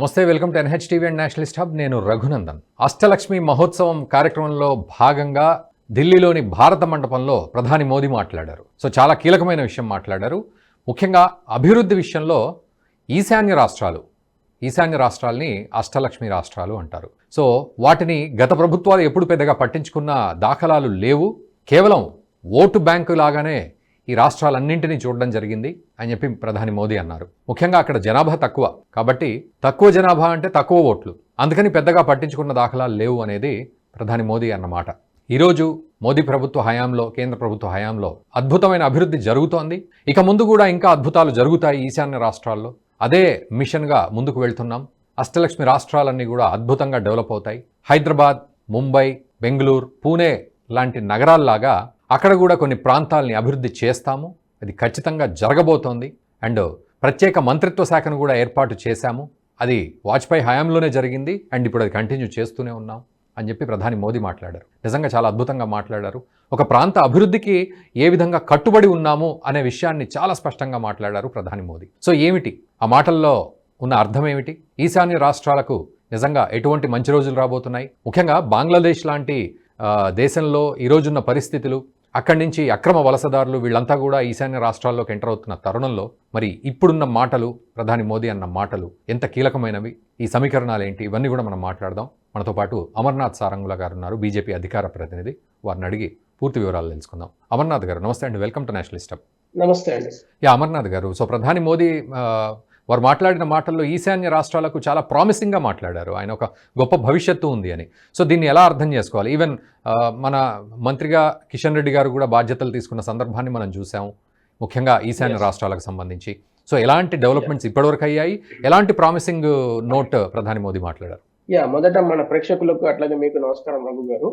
నమస్తే welcome to NH TV and nationalist hub. నేను రఘునందన్. అష్టలక్ష్మి మహోత్సవం కార్యక్రమంలో భాగంగా ఢిల్లీలోని భారత మండపంలో ప్రధాని మోదీ మాట్లాడారు. సో చాలా కీలకమైన విషయం మాట్లాడారు. ముఖ్యంగా అభివృద్ధి విషయంలో ఈశాన్య రాష్ట్రాలు ఈశాన్య రాష్ట్రాల్ని అష్టలక్ష్మి రాష్ట్రాలు అంటారు. సో వాటిని గత ప్రభుత్వాలు ఎప్పుడు పెద్దగా పట్టించుకున్న దాఖలాలు లేవు. కేవలం ఓటు బ్యాంకు లాగానే ఈ రాష్ట్రాలన్నింటినీ చూడడం జరిగింది అని చెప్పి ప్రధాని మోదీ అన్నారు. ముఖ్యంగా అక్కడ జనాభా తక్కువ. కాబట్టి తక్కువ జనాభా అంటే తక్కువ ఓట్లు. అందుకని పెద్దగా పట్టించుకున్న దాఖలాలు లేవు అనేది ప్రధాని మోదీ అన్నమాట. ఈరోజు మోదీ ప్రభుత్వ హయాంలో కేంద్ర ప్రభుత్వ హయాంలో అద్భుతమైన అభివృద్ధి జరుగుతోంది. ఇక ముందు కూడా ఇంకా అద్భుతాలు జరుగుతాయి ఈశాన్య రాష్ట్రాల్లో. అదే మిషన్గా ముందుకు వెళ్తున్నాం. అష్టలక్ష్మి రాష్ట్రాలన్నీ కూడా అద్భుతంగా డెవలప్ అవుతాయి. హైదరాబాద్ ముంబై బెంగళూరు పూణే లాంటి నగరాల్లాగా అక్కడ కూడా కొన్ని ప్రాంతాలని అభివృద్ధి చేస్తాము. అది ఖచ్చితంగా జరగబోతోంది. అండ్ ప్రత్యేక మంత్రిత్వ శాఖను కూడా ఏర్పాటు చేశాము. అది వాజ్పేయి హయాంలోనే జరిగింది. అండ్ ఇప్పుడు అది కంటిన్యూ చేస్తూనే ఉన్నాం అని చెప్పి ప్రధాని మోదీ మాట్లాడారు. నిజంగా చాలా అద్భుతంగా మాట్లాడారు. ఒక ప్రాంత అభివృద్ధికి ఏ విధంగా కట్టుబడి ఉన్నాము అనే విషయాన్ని చాలా స్పష్టంగా మాట్లాడారు ప్రధాని మోదీ. సో ఏమిటి? ఆ మాటల్లో ఉన్న అర్థం ఏమిటి? ఈశాన్య రాష్ట్రాలకు నిజంగా ఎటువంటి మంచి రోజులు రాబోతున్నాయి? ముఖ్యంగా బంగ్లాదేశ్ లాంటి దేశంలో ఈరోజున్న పరిస్థితులు అక్కడి నుంచి అక్రమ వలసదారులు వీళ్ళంతా కూడా ఈశాన్య రాష్ట్రాల్లోకి ఎంటర్ అవుతున్న తరుణంలో మరి ఇప్పుడున్న మాటలు ప్రధాని మోదీ అన్న మాటలు ఎంత కీలకమైనవి? ఈ సమీకరణాలు ఏంటి ఇవన్నీ కూడా మనం మాట్లాడదాం. మనతో పాటు అమర్నాథ్ సారంగుల గారు ఉన్నారు బీజేపీ అధికార ప్రతినిధి. వారిని అడిగి పూర్తి వివరాలు తెలుసుకుందాం. అమర్నాథ్ గారు నమస్తే అండి. Welcome to nationalist. నమస్తే అండి. యా అమర్నాథ్ గారు సో ప్రధాని మోదీ వారు మాట్లాడిన మాటల్లో ఈశాన్య రాష్ట్రాలకు చాలా ప్రామిసింగ్గా మాట్లాడారు. ఆయన ఒక గొప్ప భవిష్యత్తు ఉంది అని. సో దీన్ని ఎలా అర్థం చేసుకోవాలి? ఈవెన్ మన మంత్రిగా కిషన్ రెడ్డి గారు కూడా బాధ్యతలు తీసుకున్న సందర్భాన్ని మనం చూసాము ముఖ్యంగా ఈశాన్య. రాష్ట్రాలకు సంబంధించి. సో ఎలాంటి డెవలప్మెంట్స్ ఇప్పటివరకు అయ్యాయి? ఎలాంటి ప్రామిసింగ్ నోట్ ప్రధాని మోదీ మాట్లాడారు? యా మొదట మన ప్రేక్షకులకు అట్లాగే మీకు నమస్కారం రఘు గారు.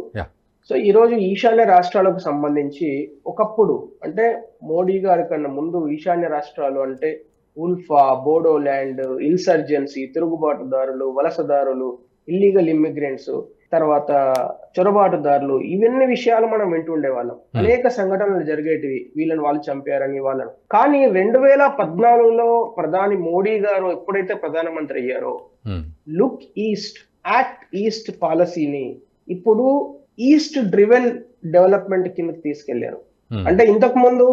సో ఈ రోజు ఈశాన్య రాష్ట్రాలకు సంబంధించి ఒకప్పుడు అంటే మోడీ గారి కన్నా ముందు ఈశాన్య రాష్ట్రాలు అంటే ఉల్ఫా బోడోల్యాండ్ ఇన్సర్జెన్సీ తిరుగుబాటుదారులు వలసదారులు ఇల్లీగల్ ఇమ్మిగ్రెంట్స్ తర్వాత చొరబాటుదారులు ఇవన్నీ విషయాలు మనం వింటుండే వాళ్ళం అనేక సంఘటనలు జరిగేటివి వీళ్ళని వాళ్ళు చంపారని వాళ్ళని కానీ రెండు వేల పద్నాలుగులో ప్రధాని మోడీ గారు ఎప్పుడైతే ప్రధానమంత్రి అయ్యారో Hmm. Look east act east పాలసీని ఇప్పుడు ఈస్ట్ డ్రివెన్ డెవలప్మెంట్ కిందకి తీసుకెళ్ళారు Hmm. అంటే ఇంతకు ముందు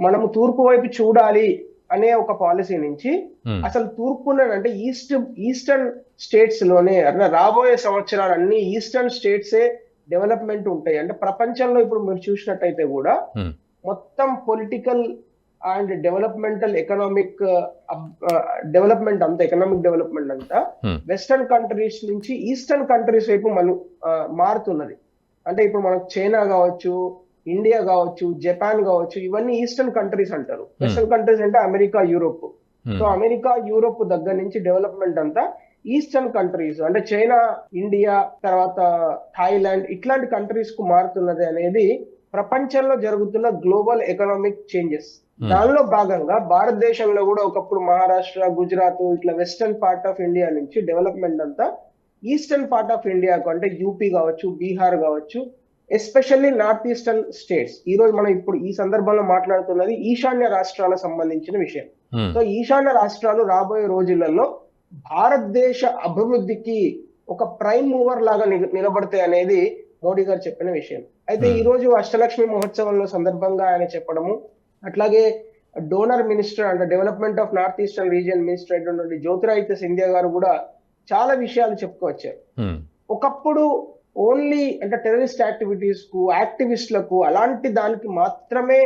మనము తూర్పు వైపు చూడాలి అనే ఒక పాలసీ నుంచి Hmm. అసలు తూర్పున అంటే ఈస్ట్ ఈస్టర్న్ స్టేట్స్లోనే అంటే రాబోయే సంవత్సరాలు అన్ని ఈస్టర్న్ స్టేట్సే డెవలప్మెంట్ ఉంటాయి అంటే ప్రపంచంలో ఇప్పుడు మీరు చూసినట్టయితే కూడా Hmm. మొత్తం political and developmental economic development అంతా ఎకనామిక్ డెవలప్మెంట్ అంతా Hmm. వెస్టర్న్ కంట్రీస్ నుంచి ఈస్టర్న్ కంట్రీస్ వైపు మను మారుతున్నది అంటే ఇప్పుడు మనకు చైనా కావచ్చు ఇండియా కావచ్చు జపాన్ కావచ్చు ఇవన్నీ ఈస్టర్న్ కంట్రీస్ అంటారు. వెస్టర్న్ కంట్రీస్ అంటే America Europe Hmm. So America Europe దగ్గర నుంచి డెవలప్మెంట్ అంతా ఈస్టర్న్ కంట్రీస్ అంటే చైనా ఇండియా తర్వాత థాయిలాండ్ ఇట్లాంటి కంట్రీస్కు మారుతున్నది అనేది ప్రపంచంలో జరుగుతున్న గ్లోబల్ ఎకనామిక్ చేంజెస్ Hmm. దానిలో భాగంగా భారతదేశంలో కూడా ఒకప్పుడు మహారాష్ట్ర గుజరాత్ ఇట్లా వెస్టర్న్ పార్ట్ ఆఫ్ ఇండియా నుంచి డెవలప్మెంట్ అంతా ఈస్టర్న్ పార్ట్ ఆఫ్ ఇండియాకు అంటే యూపీ కావచ్చు బీహార్ కావచ్చు ఎస్పెషల్లీ నార్త్ ఈస్టర్న్ స్టేట్స్ ఈ రోజు మనం ఇప్పుడు ఈ సందర్భంలో మాట్లాడుతున్నది ఈశాన్య రాష్ట్రాలకు సంబంధించిన విషయం Hmm. సో ఈశాన్య రాష్ట్రాలు రాబోయే రోజులలో భారతదేశ అభివృద్ధికి ఒక ప్రైమ్ మూవర్ లాగా నిల- నిలబడతాయి అనేది మోడీ గారు చెప్పిన విషయం అయితే Hmm. ఈ రోజు అష్టలక్ష్మి మహోత్సవంలో సందర్భంగా ఆయన చెప్పడము అట్లాగే డోనర్ మినిస్టర్ అంటే development of north eastern region minister అయినటువంటి జ్యోతిరాదిత్య సింధియా గారు కూడా చాలా విషయాలు చెప్పుకొచ్చారు Hmm. ఒకప్పుడు ఓన్లీ అంటే టెర్రరిస్ట్ యాక్టివిటీస్కు యాక్టివిస్టులకు అలాంటి దానికి మాత్రమే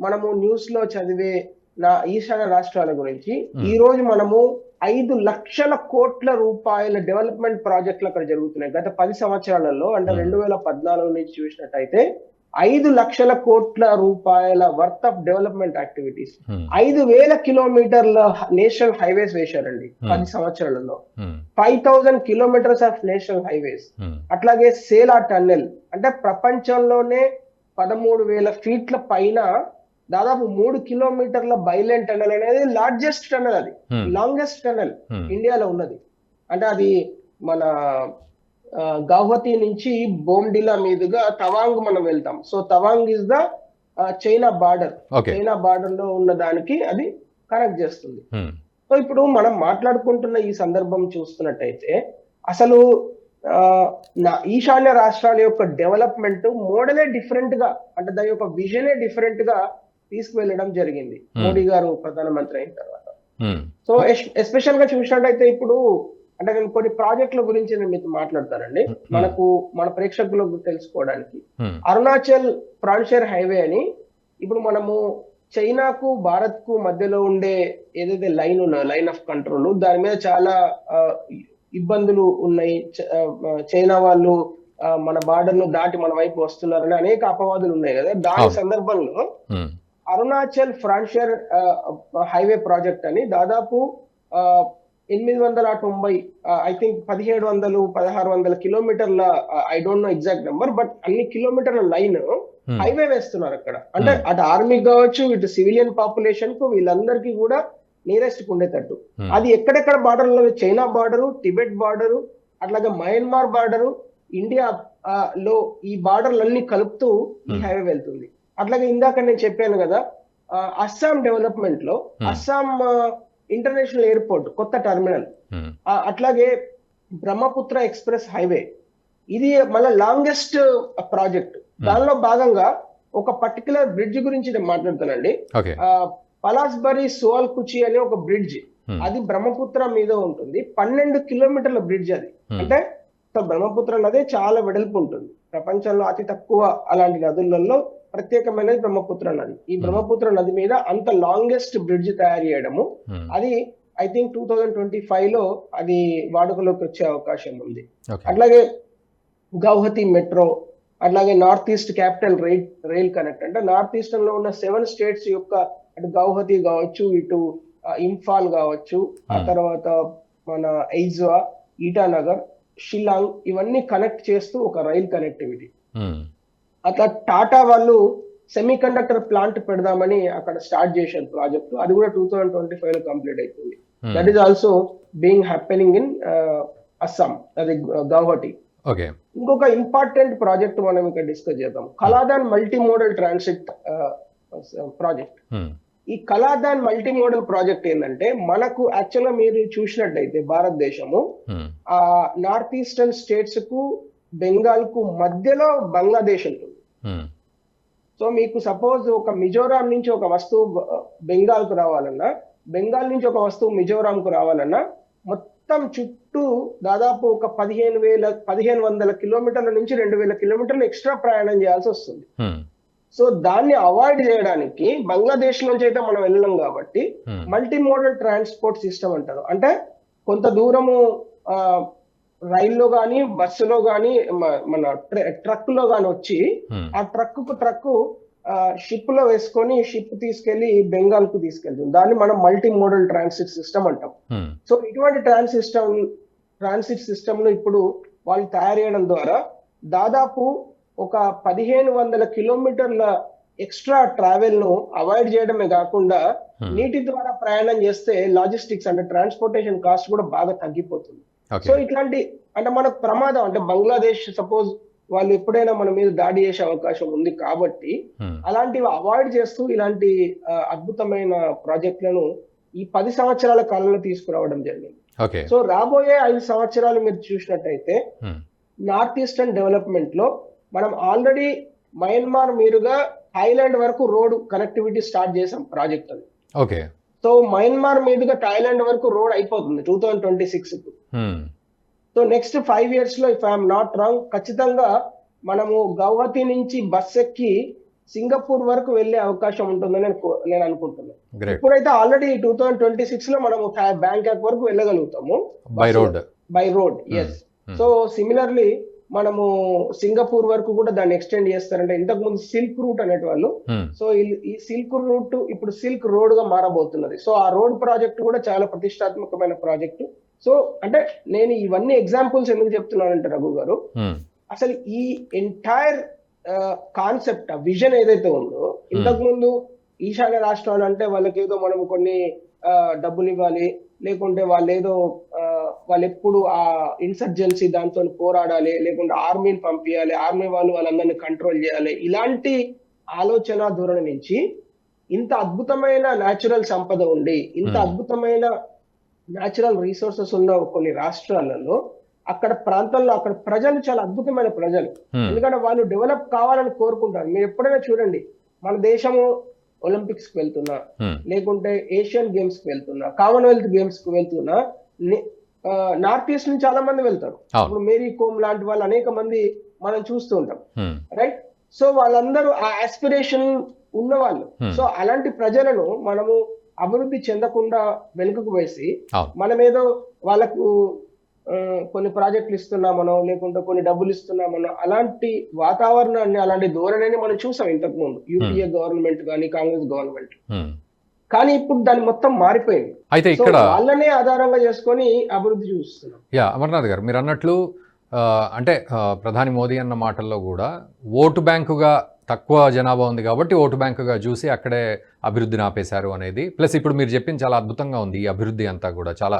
మనము న్యూస్లో చదివే నా ఈశాన్య రాష్ట్రాల గురించి. ఈ రోజు మనము ఐదు లక్షల కోట్ల రూపాయల డెవలప్మెంట్ ప్రాజెక్టులు అక్కడ జరుగుతున్నాయి గత పది సంవత్సరాలలో అంటే. రెండు వేల పద్నాలుగు నుంచి చూసినట్టయితే ఐదు లక్షల కోట్ల రూపాయల వర్త్ ఆఫ్ డెవలప్మెంట్ యాక్టివిటీస్. ఐదు వేల కిలోమీటర్ల నేషనల్ హైవేస్ వేశారండి Hmm. పది సంవత్సరాలలో Hmm. Five thousand kilometres of national highways Hmm. అట్లాగే సేలా టన్నెల్ అంటే ప్రపంచంలోనే పదమూడు వేల ఫీట్ల పైన దాదాపు మూడు కిలోమీటర్ల బైలైన్ టన్నెల్ అనేది లార్జెస్ట్ టన్నెల్ అది. Longest tunnel. ఇండియాలో ఉన్నది అంటే అది మన గౌహతి నుంచి బోమ్డిలా మీదుగా తవాంగ్ మనం వెళ్తాం. So Tawang is the China border. China బార్డర్లో ఉన్న దానికి అది కనెక్ట్ చేస్తుంది. సో ఇప్పుడు మనం మాట్లాడుకుంటున్న ఈ సందర్భం చూస్తున్నట్టయితే అసలు నా ఈశాన్య రాష్ట్రాల యొక్క డెవలప్మెంట్ మోడలే డిఫరెంట్గా అంటే దాని యొక్క విజనే డిఫరెంట్గా తీసుకువెళ్ళడం జరిగింది. మోడీ గారు ప్రధానమంత్రి అయిన తర్వాత. సో ఎస్పెషల్గా చూసినట్టయితే ఇప్పుడు అంటే నేను కొన్ని ప్రాజెక్టుల గురించి నేను మీతో మాట్లాడతానండి. మనకు మన ప్రేక్షకులకు తెలుసుకోవడానికి. అరుణాచల్ ఫ్రాన్షియర్ హైవే అని ఇప్పుడు మనము చైనాకు భారత్కు మధ్యలో ఉండే ఏదైతే లైన్ ఉన్నదో లైన్ ఆఫ్ కంట్రోల్ దాని మీద చాలా ఇబ్బందులు ఉన్నాయి. చైనా వాళ్ళు మన బార్డర్ను దాటి మన వైపు వస్తున్నారని అనేక అపవాదులు ఉన్నాయి కదా. దాని. సందర్భంలో అరుణాచల్ ఫ్రాన్షియర్ హైవే ప్రాజెక్ట్ అని దాదాపు ఆ, ఎనిమిది వందల తొంభై ఐ థింక్ పదిహేడు వందలు పదహారు వందల కిలోమీటర్ల I don't know exact number but అన్ని కిలోమీటర్ల లైన్ హైవే వేస్తున్నారు అక్కడ అంటే Hmm. అటు ఆర్మీ కావచ్చు ఇటు సివిలియన్ పాపులేషన్కు వీళ్ళందరికీ కూడా నియరెస్ట్ ఉండేటట్టు ఉమ్, అది ఎక్కడెక్కడ బార్డర్లో చైనా బార్డరు టిబెట్ బార్డరు అట్లాగే మయన్మార్ బార్డరు ఇండియా లో ఈ బార్డర్లన్నీ కలుపుతూ ఈ Hmm. హైవే వెళ్తుంది అట్లాగే ఇందాక నేను చెప్పాను కదా అస్సాం డెవలప్మెంట్లో Hmm. అస్సాం ఇంటర్నేషనల్ ఎయిర్పోర్ట్ కొత్త టెర్మినల్. ఆ, అట్లాగే బ్రహ్మపుత్ర ఎక్స్ప్రెస్ హైవే. ఇది మళ్ళీ లాంగెస్ట్ ప్రాజెక్ట్. దానిలో భాగంగా ఒక పర్టికులర్ బ్రిడ్జ్ గురించి నేను మాట్లాడుతానండి. పలాస్బరి సోల్ కుచి అనే ఒక బ్రిడ్జ్. ఉమ్, అది బ్రహ్మపుత్ర మీద ఉంటుంది. పన్నెండు కిలోమీటర్ల బ్రిడ్జ్ అది. అంటే బ్రహ్మపుత్ర నది చాలా వెడల్పు ఉంటుంది. ప్రపంచంలో అతి తక్కువ అలాంటి నదులలో ప్రత్యేకమైనది బ్రహ్మపుత్ర నది. ఈ బ్రహ్మపుత్ర నది మీద అంత లాంగెస్ట్ బ్రిడ్జ్ తయారు చేయడము. అది I think two thousand twenty ఫైవ్లో అది వాడుకలోకి వచ్చే అవకాశం ఉంది. అట్లాగే గౌహతి మెట్రో అట్లాగే north east capital rail rail connect అంటే నార్త్ ఈస్టర్న్లో ఉన్న సెవెన్ స్టేట్స్ యొక్క అటు గౌహతి కావచ్చు ఇటు ఇంఫాల్ కావచ్చు ఆ. తర్వాత మన ఐజ్వా ఈటానగర్ షిల్లాంగ్ ఇవన్నీ కనెక్ట్ చేస్తూ ఒక రైల్ కనెక్టివిటీ. ఉమ్, అట్లా టాటా వాళ్ళు సెమీ కండక్టర్ ప్లాంట్ పెడదామని అక్కడ స్టార్ట్ చేశారు ప్రాజెక్ట్. అది కూడా టూ థౌజండ్ ట్వంటీ ఫైవ్లో complete um, that is also being happening in Assam అది గౌహటి ఇంకొక ఇంపార్టెంట్ ప్రాజెక్ట్ మనం ఇక్కడ డిస్కస్ చేద్దాం. Kaladan multi modal transit project ఈ కలాదాన్ మల్టీ మోడల్ ప్రాజెక్ట్ ఏంటంటే మనకు యాక్చువల్గా మీరు చూసినట్టయితే భారతదేశము ఉమ్, ఆ నార్త్ ఈస్టర్న్ స్టేట్స్కు బెంగాల్కు మధ్యలో బంగ్లాదేశ్ ఉంటుంది. ఉమ్, సో మీకు సపోజ్ ఒక మిజోరాం నుంచి ఒక వస్తువు బెంగాల్కు రావాలన్నా బెంగాల్ నుంచి ఒక వస్తువు మిజోరాం కు రావాలన్నా మొత్తం చుట్టూ దాదాపు ఒక పదిహేను వేల పదిహేను వందల కిలోమీటర్ల నుంచి రెండు వేల కిలోమీటర్లు ఎక్స్ట్రా ప్రయాణం చేయాల్సి వస్తుంది. ఉమ్, సో దాన్ని అవాయిడ్ చేయడానికి బంగ్లాదేశ్ నుంచి అయితే మనం వెళ్ళలేం కాబట్టి um, multi modal transport system అంటారు. అంటే కొంత దూరము రైల్లో కానీ బస్సులో కానీ మన ట్రక్లో కానీ వచ్చి ఉమ్, ఆ ట్రక్కు ట్రక్ షిప్లో వేసుకొని షిప్ తీసుకెళ్ళి బెంగాల్కు తీసుకెళ్తుంది. దాన్ని మనం మల్టీ మోడల్ ట్రాన్సిట్ సిస్టమ్ అంటాం. ఉమ్, సో ఇటువంటి ట్రాన్స్ సిస్టమ్ ట్రాన్సిట్ సిస్టమ్ను ఇప్పుడు వాళ్ళు తయారు చేయడం ద్వారా దాదాపు ఒక పదిహేను వందల కిలోమీటర్ల ఎక్స్ట్రా ట్రావెల్ను అవాయిడ్ చేయడమే కాకుండా ఉమ్, నీటి ద్వారా ప్రయాణం చేస్తే లాజిస్టిక్స్ అంటే ట్రాన్స్పోర్టేషన్ కాస్ట్ కూడా బాగా తగ్గిపోతుంది. సో ఇట్లాంటి అంటే మనకు ప్రమాదం అంటే బంగ్లాదేశ్ సపోజ్ వాళ్ళు ఎప్పుడైనా మన మీద దాడి చేసే అవకాశం ఉంది కాబట్టి ఉమ్, అలాంటివి అవాయిడ్ చేస్తూ ఇలాంటి అద్భుతమైన ప్రాజెక్టులను ఈ పది సంవత్సరాల కాలంలో తీసుకురావడం జరిగింది. సో రాబోయే ఐదు సంవత్సరాలు మీరు చూసినట్టయితే ఉమ్, నార్త్ ఈస్టర్న్ డెవలప్మెంట్లో మనం ఆల్రెడీ మయన్మార్ మీదుగా థాయిలాండ్ వరకు రోడ్ కనెక్టివిటీ స్టార్ట్ చేసాం ప్రాజెక్ట్ అది. ఓకే. సో మయన్మార్ మీదుగా థాయిలాండ్ వరకు రోడ్ అయిపోతుంది two thousand twenty six so next five ఇయర్స్లో ఇఫ్ ఐఎమ్ నాట్ రాంగ్ ఖచ్చితంగా మనము గౌహతి నుంచి బస్ ఎక్కి సింగపూర్ వరకు వెళ్ళే అవకాశం ఉంటుందని నేను అనుకుంటున్నాను ఇప్పుడైతే ఆల్రెడీ టూ థౌజండ్ ట్వంటీ సిక్స్లో మనము బ్యాంకాక్ వరకు వెళ్ళగలుగుతాము. By road by road yes. So similarly మనము సింగపూర్ వరకు కూడా దాన్ని ఎక్స్టెండ్ చేస్తారంటే ఇంతకు ముందు సిల్క్ రూట్ అనేటివాళ్ళు. ఉమ్, సో ఈ- సిల్క్ రూట్ ఇప్పుడు సిల్క్ రోడ్గా మారబోతున్నది. సో ఆ రోడ్ ప్రాజెక్ట్ కూడా చాలా ప్రతిష్టాత్మకమైన ప్రాజెక్టు సో అంటే నేను ఇవన్నీ ఎగ్జాంపుల్స్ ఎందుకు చెప్తున్నానంటే రఘు గారు ఉమ్, అసలు ఈ ఎంటైర్ కాన్సెప్ట్ ఆ విజన్ ఏదైతే ఉందో ఇంతకు ముందు ఈశాన్య రాష్ట్రాలు అంటే వాళ్ళకి ఏదో మనం కొన్ని డబ్బులు ఇవ్వాలి లేకుంటే వాళ్ళు ఏదో వాళ్ళు ఎప్పుడు ఆ ఇన్సర్జెన్సీ దాంతో పోరాడాలి లేకుంటే ఆర్మీని పంపించాలి ఆర్మీ వాళ్ళు వాళ్ళందరినీ కంట్రోల్ చేయాలి ఇలాంటి ఆలోచన ధోరణి నుంచి ఇంత అద్భుతమైన న్యాచురల్ సంపద ఉండి ఇంత Hmm. అద్భుతమైన న్యాచురల్ రీసోర్సెస్ ఉన్న కొన్ని రాష్ట్రాలలో అక్కడ ప్రాంతాల్లో అక్కడ ప్రజలు చాలా అద్భుతమైన ప్రజలు హ్మ్. ఎందుకంటే వాళ్ళు డెవలప్ కావాలని కోరుకుంటారు మీరు ఎప్పుడైనా చూడండి మన దేశము ఒలింపిక్స్కి వెళ్తున్నా హ్మ్. లేకుంటే ఏషియన్ గేమ్స్కి వెళ్తున్నా కామన్వెల్త్ గేమ్స్కి వెళ్తున్నా నార్త్ ఈస్ట్ నుంచి చాలా మంది వెళ్తారు. ఇప్పుడు మేరీ కోమ్ లాంటి వాళ్ళు అనేక మంది మనం చూస్తూ ఉంటాం. రైట్ సో వాళ్ళందరూ ఆ ఆస్పిరేషన్ ఉన్నవాళ్ళు. సో అలాంటి ప్రజలను మనము అభివృద్ధి చెందకుండా వెనుకకు వేసి మనం ఏదో వాళ్ళకు కొన్ని ప్రాజెక్టులు ఇస్తున్నామనో లేకుంటే కొన్ని డబ్బులు ఇస్తున్నామనో అలాంటి వాతావరణాన్ని అలాంటి ధోరణిని మనం చూసాం ఇంతకు ముందు. యూపీఏ గవర్నమెంట్ కానీ కాంగ్రెస్ గవర్నమెంట్. కానీ ఇప్పుడు దాని మొత్తం మారిపోయింది. అయితే ఇక్కడ వాళ్ళనే ఆధారంగా చేసుకొని అభివృద్ధి చూస్తున్నాం. యా అమర్నాథ్ గారు మీరు అన్నట్లు అంటే ప్రధాని మోదీ అన్న మాటల్లో కూడా ఓటు బ్యాంకుగా తక్కువ జనాభా ఉంది కాబట్టి ఓటు బ్యాంకుగా చూసి అక్కడే అభివృద్ధిని ఆపేశారు అనేది. ప్లస్ ఇప్పుడు మీరు చెప్పింది చాలా అద్భుతంగా ఉంది ఈ అభివృద్ధి అంతా కూడా చాలా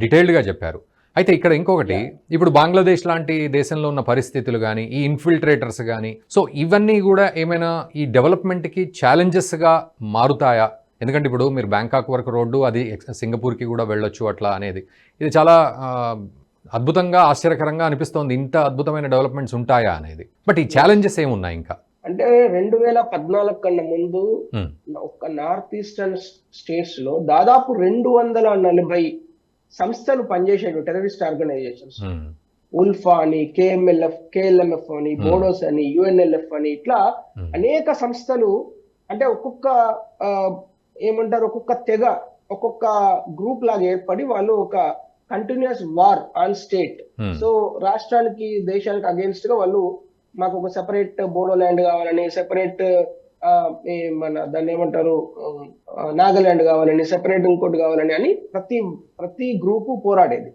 డీటెయిల్డ్గా చెప్పారు. అయితే ఇక్కడ ఇంకొకటి ఇప్పుడు బంగ్లాదేశ్ లాంటి దేశంలో ఉన్న పరిస్థితులు కానీ ఈ ఇన్ఫిల్ట్రేటర్స్ కానీ సో ఇవన్నీ కూడా ఏమైనా ఈ డెవలప్మెంట్కి ఛాలెంజెస్గా మారుతాయా? ఎందుకంటే ఇప్పుడు మీరు బ్యాంకాక్ వరకు రోడ్డు అది సింగపూర్కి కూడా వెళ్ళొచ్చు అట్లా అనేది ఇది చాలా అద్భుతంగా ఆశ్చర్యకరంగా అనిపిస్తోంది ఇంత అద్భుతమైన డెవలప్మెంట్స్ ఉంటాయా అనేది బట్ ఈ ఛాలెంజెస్ ఏమున్నాయి ఇంకా అంటే రెండు వేల పద్నాలుగు కన్నా ముందు. ఒక్క నార్త్ ఈస్టర్న్ స్టేట్స్లో దాదాపు రెండు వందల నలభై సంస్థలు పనిచేసేవి టెర్రరిస్ట్ ఆర్గనైజేషన్స్. ఉల్ఫా అని కేఎంఎల్ఎఫ్ కేఎల్ఎంఎఫ్ అని. బోడోస్ అని యుఎన్ఎల్ఎఫ్ అని ఇట్లా. అనేక సంస్థలు అంటే ఒక్కొక్క ఏమంటారు? ఒక్కొక్క తెగ ఒక్కొక్క గ్రూప్ లాగా ఏర్పడి వాళ్ళు ఒక continuous war on state. So రాష్ట్రానికి దేశానికి అగేన్స్ట్గా వాళ్ళు మాకు ఒక సెపరేట్ బోడో ల్యాండ్ కావాలని సెపరేట్ మన దాన్ని ఏమంటారు? నాగాలాండ్ కావాలని సెపరేట్ ఇంకోటి కావాలని అని ప్రతి ప్రతి గ్రూపు పోరాడేది.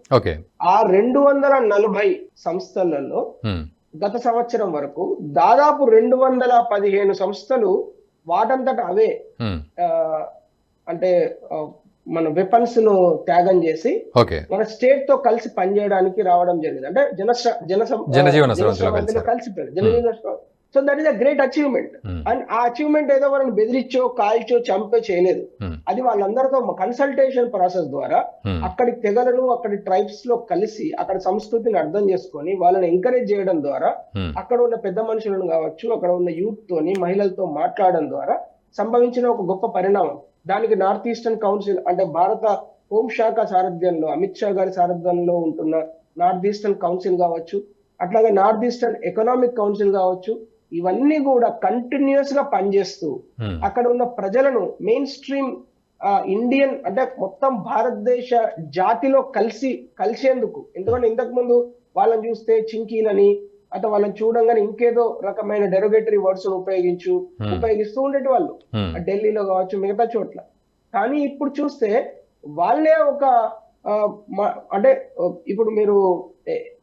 ఆ రెండు వందల నలభై సంస్థలలో హ్మ్. గత సంవత్సరం వరకు దాదాపు రెండు వందల పదిహేను సంస్థలు వాటంతట అవే అంటే మన వెపన్స్ను త్యాగం చేసి మన స్టేట్తో కలిసి పనిచేయడానికి రావడం జరిగింది అంటే జన జన జనజీవన. కలిసిపోయారు జనజీవన. So that is a great achievement. And ఆ అచీవ్మెంట్ ఏదో వాళ్ళని బెదిరించో కాల్చో చంపో చేయలేదు Hmm. అది వాళ్ళందరితో కన్సల్టేషన్ ప్రాసెస్ ద్వారా హ్మ్. అక్కడి తెగలను అక్కడి ట్రైబ్స్లో కలిసి అక్కడ సంస్కృతిని అర్థం చేసుకొని వాళ్ళని ఎంకరేజ్ చేయడం ద్వారా హ్మ్. అక్కడ ఉన్న పెద్ద మనుషులను కావచ్చు అక్కడ ఉన్న యూత్ తోని మహిళలతో మాట్లాడడం ద్వారా సంభవించిన ఒక గొప్ప పరిణామం దానికి నార్త్ ఈస్టర్న్ కౌన్సిల్ అంటే భారత హోంశాఖ సారథ్యంలో అమిత్ షా గారి సారథ్యంలో ఉంటున్న నార్త్ ఈస్టర్న్ కౌన్సిల్ కావచ్చు అట్లాగే నార్త్ ఈస్టర్న్ ఎకనామిక్ కౌన్సిల్ కావచ్చు ఇవన్నీ కూడా కంటిన్యూస్గా పనిచేస్తూ hmm. అక్కడ ఉన్న ప్రజలను మెయిన్ స్ట్రీమ్ ఇండియన్ అంటే మొత్తం భారతదేశ జాతిలో కలిసి కలిసేందుకు. ఎందుకంటే ఇంతకు ముందు వాళ్ళని చూస్తే చింకీలని అంటే వాళ్ళని చూడంగానే ఇంకేదో రకమైన డెరోగేటరీ వర్డ్స్ ఉపయోగించు hmm. ఉపయోగిస్తూ ఉండేటి వాళ్ళు. Hmm. ఢిల్లీలో కావచ్చు మిగతా చోట్ల. కానీ ఇప్పుడు చూస్తే వాళ్ళే ఒక అంటే ఇప్పుడు మీరు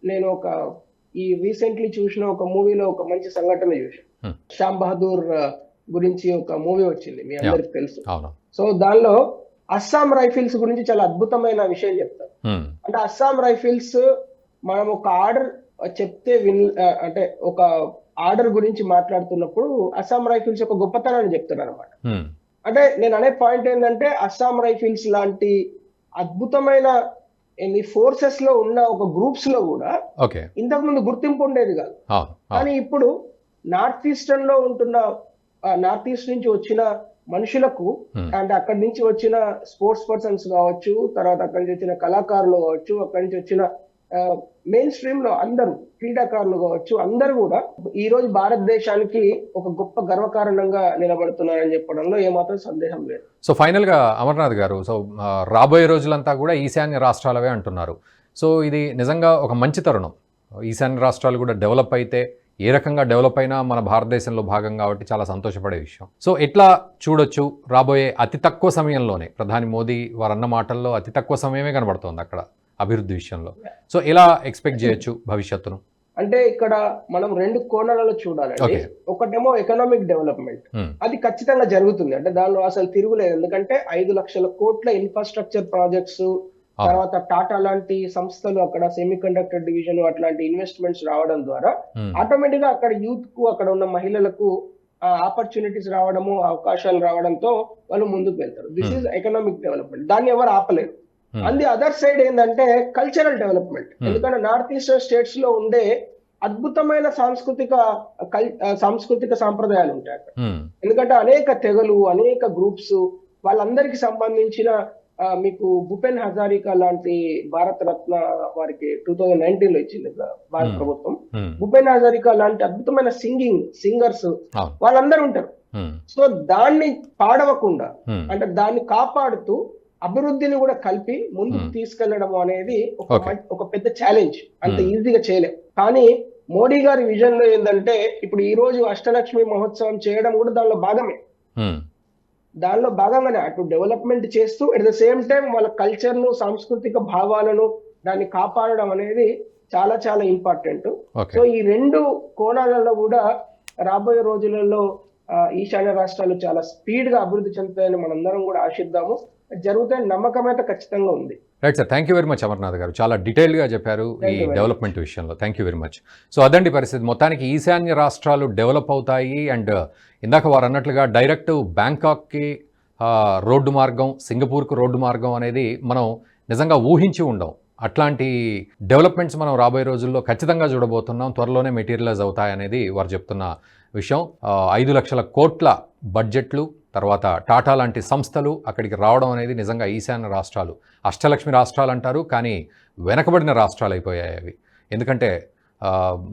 నేను ఒక ఈ రీసెంట్లీ చూసిన ఒక మూవీలో ఒక మంచి సంఘటన చూసాను Hmm. శ్యామ్ బహదూర్ గురించి ఒక మూవీ వచ్చింది మీ అందరికి తెలుసు సో దానిలో అస్సాం రైఫిల్స్ గురించి చాలా అద్భుతమైన విషయం చెప్తారు హ్మ్. అంటే అస్సాం రైఫిల్స్ మనం ఒక ఆర్డర్ చెప్తే విన్ అంటే ఒక ఆర్డర్ గురించి మాట్లాడుతున్నప్పుడు అస్సాం రైఫిల్స్ యొక్క గొప్పతనాన్ని చెప్తున్నారు అనమాట హ్మ్. అంటే నేను అనే పాయింట్ ఏంటంటే అస్సాం రైఫిల్స్ లాంటి అద్భుతమైన ఫోర్సెస్లో ఉన్న ఒక గ్రూప్స్లో కూడా ఇంతకు ముందు గుర్తింపు ఉండేది కాదు. కానీ ఇప్పుడు నార్త్ ఈస్టర్న్లో ఉంటున్న నార్త్ ఈస్ట్ నుంచి వచ్చిన మనుషులకు హ్మ్. అండ్ అక్కడి నుంచి వచ్చిన స్పోర్ట్స్ పర్సన్స్ కావచ్చు తర్వాత అక్కడి నుంచి వచ్చిన కళాకారులు కావచ్చు అక్కడి నుంచి వచ్చిన మెయిన్ స్ట్రీమ్లో అందరూ క్రీడాకారులు కావచ్చు అందరూ కూడా ఈ రోజు భారతదేశానికి ఒక గొప్ప గర్వకారణంగా నిలబడుతున్నారని చెప్పడంలో ఏమాత్రం సందేహం లేదు. సో ఫైనల్గా అమర్నాథ్ గారు సో రాబోయే రోజులంతా కూడా ఈశాన్య రాష్ట్రాలవే అంటున్నారు. సో ఇది నిజంగా ఒక మంచి తరుణం. ఈశాన్య రాష్ట్రాలు కూడా డెవలప్ అయితే ఏ రకంగా డెవలప్ అయినా మన భారతదేశంలో భాగం కాబట్టి చాలా సంతోషపడే విషయం. సో ఎట్లా చూడొచ్చు రాబోయే అతి తక్కువ సమయంలోనే? ప్రధాని మోదీ వారన్న మాటల్లో అతి తక్కువ సమయమే కనబడుతోంది అక్కడ. అభివృద్ధి విషయంలో. సో ఎలా ఎక్స్పెక్ట్ చేయొచ్చు భవిష్యత్తును? అంటే ఇక్కడ మనం రెండు కోణాలలో చూడాలండి. ఒకటేమో ఎకనామిక్ డెవలప్మెంట్ Hmm. అది ఖచ్చితంగా జరుగుతుంది. అంటే దానిలో అసలు తిరుగులేదు. ఎందుకంటే ఐదు లక్షల కోట్ల ఇన్ఫ్రాస్ట్రక్చర్ ప్రాజెక్ట్స్ తర్వాత టాటా లాంటి సంస్థలు అక్కడ సెమీ కండక్టర్ డివిజన్ అట్లాంటి ఇన్వెస్ట్మెంట్స్ రావడం ద్వారా. ఆటోమేటిక్గా అక్కడ యూత్కు అక్కడ ఉన్న మహిళలకు ఆపర్చునిటీస్ రావడము అవకాశాలు రావడంతో వాళ్ళు ముందుకు వెళ్తారు. This Hmm. Is economic development దాన్ని ఎవరు ఆపలేరు. Hmm. అంది అదర్ సైడ్ ఏంటంటే కల్చరల్ డెవలప్మెంట్ Hmm. ఎందుకంటే నార్త్ ఈస్టర్న్ స్టేట్స్లో ఉండే అద్భుతమైన సాంస్కృతిక సాంస్కృతిక సాంప్రదాయాలు ఉంటాయి అక్కడ. ఉమ్, ఎందుకంటే అనేక తెగలు అనేక గ్రూప్స్ వాళ్ళందరికి సంబంధించిన మీకు భూపెన్ హజారికా లాంటి భారత రత్న వారికి టూ థౌజండ్ నైన్టీన్లో ఇచ్చింది భారత Hmm. ప్రభుత్వం. భూపెన్ హజారికా లాంటి అద్భుతమైన సింగింగ్ సింగర్స్ వాళ్ళందరూ ఉంటారు. సో దాన్ని పాడవకుండా అంటే దాన్ని కాపాడుతూ అభివృద్ధిని కూడా కలిపి ముందుకు Hmm. తీసుకెళ్ళడం అనేది ఒక ఒక పెద్ద ఛాలెంజ్ అంత Hmm. ఈజీగా చేయలేం. కానీ మోడీ గారి విజన్లో ఏంటంటే ఇప్పుడు ఈ రోజు అష్టలక్ష్మి మహోత్సవం చేయడం కూడా దానిలో భాగమే. ఉమ్, దానిలో భాగంగానే అటు డెవలప్మెంట్ చేస్తూ అట్ ద సేమ్ టైం వాళ్ళ కల్చర్ను సాంస్కృతిక భావాలను దాన్ని కాపాడడం అనేది చాలా చాలా ఇంపార్టెంట్ సో ఈ రెండు కోణాలలో కూడా రాబోయే రోజులలో ఈశాన్య రాష్ట్రాలు చాలా స్పీడ్గా అభివృద్ధి చెందుతాయని మనందరం కూడా ఆశిద్దాము. జరుగుతాయని నమ్మకం అయితే ఖచ్చితంగా ఉంది. Right sir thank you very much Amarnath garu. చాలా డీటెయిల్గా చెప్పారు ఈ డెవలప్మెంట్ విషయంలో. Thank you very much so అదండి పరిస్థితి. మొత్తానికి ఈశాన్య రాష్ట్రాలు డెవలప్ అవుతాయి అండ్ ఇందాక వారు అన్నట్లుగా డైరెక్ట్ బ్యాంకాక్కి రోడ్డు మార్గం సింగపూర్కు రోడ్డు మార్గం అనేది మనం నిజంగా ఊహించి ఉండం. అట్లాంటి డెవలప్మెంట్స్ మనం రాబోయే రోజుల్లో ఖచ్చితంగా చూడబోతున్నాం. త్వరలోనే మెటీరియలైజ్ అవుతాయి అనేది వారు చెప్తున్న విషయం. ఐదు లక్షల కోట్ల బడ్జెట్లు తర్వాత టాటా లాంటి సంస్థలు అక్కడికి రావడం అనేది నిజంగా ఈశాన్య రాష్ట్రాలు. అష్టలక్ష్మి రాష్ట్రాలు అంటారు కానీ వెనకబడిన రాష్ట్రాలు అయిపోయాయి అవి. ఎందుకంటే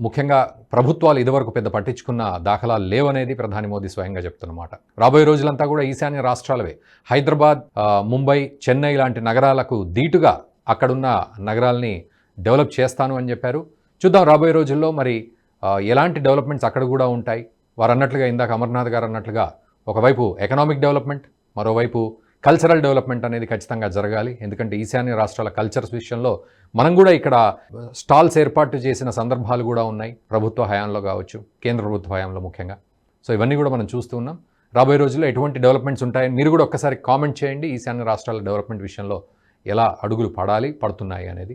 ముఖ్యంగా ప్రభుత్వాలు ఇదివరకు పెద్ద పట్టించుకున్న దాఖలాలు లేవనేది ప్రధాని మోదీ స్వయంగా చెప్తున్నమాట. రాబోయే రోజులంతా కూడా ఈశాన్య రాష్ట్రాలవే. హైదరాబాద్ ముంబై చెన్నై లాంటి నగరాలకు దీటుగా అక్కడున్న నగరాల్ని డెవలప్ చేస్తాను అని చెప్పారు. చూద్దాం రాబోయే రోజుల్లో మరి ఎలాంటి డెవలప్మెంట్స్ అక్కడ కూడా ఉంటాయి? వారు అన్నట్లుగా ఇందాక అమర్నాథ్ గారు అన్నట్లుగా ఒకవైపు ఎకనామిక్ డెవలప్మెంట్ మరోవైపు కల్చరల్ డెవలప్మెంట్ అనేది ఖచ్చితంగా జరగాలి. ఎందుకంటే ఈశాన్య రాష్ట్రాల కల్చర్స్ విషయంలో మనం కూడా ఇక్కడ స్టాల్స్ ఏర్పాటు చేసిన సందర్భాలు కూడా ఉన్నాయి. ప్రభుత్వ హయాంలో కావచ్చు కేంద్ర ప్రభుత్వ హయాంలో ముఖ్యంగా. సో ఇవన్నీ కూడా మనం చూస్తూ ఉన్నాం. రాబోయే రోజుల్లో ఎటువంటి డెవలప్మెంట్స్ ఉంటాయని మీరు కూడా ఒక్కసారి కామెంట్ చేయండి. ఈశాన్య రాష్ట్రాల డెవలప్మెంట్ విషయంలో ఎలా అడుగులు పడాలి పడుతున్నాయి అనేది.